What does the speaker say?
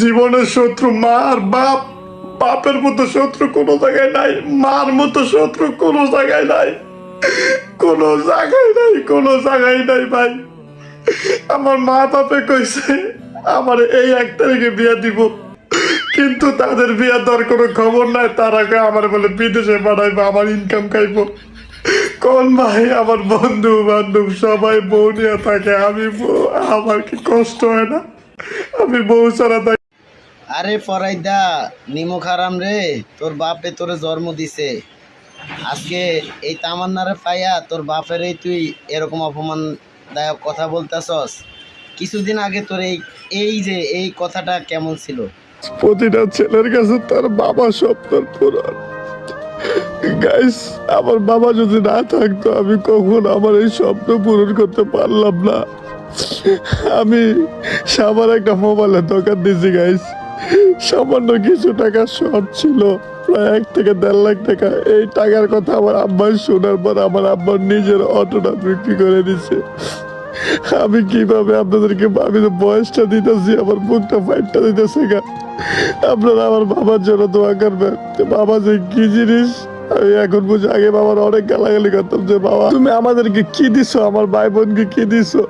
জীবনের শত্রু মা আর বাপ, বাপের মতো শত্রু কোনো জায়গায় নাই, মার মতো শত্রু কোনো জায়গায় নাই, কোনো জায়গায় নাই, কোনো জায়গায় নাই ভাই। আমার মা বাপে কইছে, আমার এই এক তারিখে বিয়া দিব। কিন্তু তাদের বিয়া দেওয়ার কোনো খবর নাই, তার আগে আমার বলে বিদেশে পাঠাইবো, আমার ইনকাম খাইবো। কোন ভাই? আমার বন্ধু বান্ধব সবাই বউ নিয়ে থাকে, আমি আমার কি কষ্ট হয় না? আমি বউ ছাড়া থাকি আরে ফরাইদা নিমো খারাম রে তোর বাপে তোরে জন্ম দিছে। আজকে এই তামান্নারে পাইয়া তোর বাপের এই তুই এরকম অপমানদায়ক কথা বলতেছস। কিছুদিন আগে তোর এই এই যে এই কথাটা কেমন ছিল? প্রতিটা ছেলের কাছে তার বাবা স্বপ্নের পূরণ। গাইস আমার বাবা যদি না থাকতো আমি কখন আমার এই স্বপ্ন পূরণ করতে পারলাম না। আমি সামার একটা মোবাইলের দোকান দিয়েছি গাইস সামান্য কিছু টাকা শর্ট ছিল, প্রায় এক থেকে দেড় লাখ টাকা। এই টাকার কথা আমার আব্বার শোনার পর আমার আব্বার নিজের অটোটা বিক্রি করে দিছে আমি কীভাবে আপনাদেরকে, আমি তো বয়সটা দিতেছি, আমার বুকটা ফাইটটা দিতেছে, গা। আপনারা আমার বাবার জন্য দোয়া করবেন। বাবা যে কি জিনিস, আমি এখন বুঝি আগে বাবার অনেক গালাগালি করতাম যে, বাবা, তুমি আমাদেরকে কি দিছো? আমার ভাই বোনকে কি দিছো?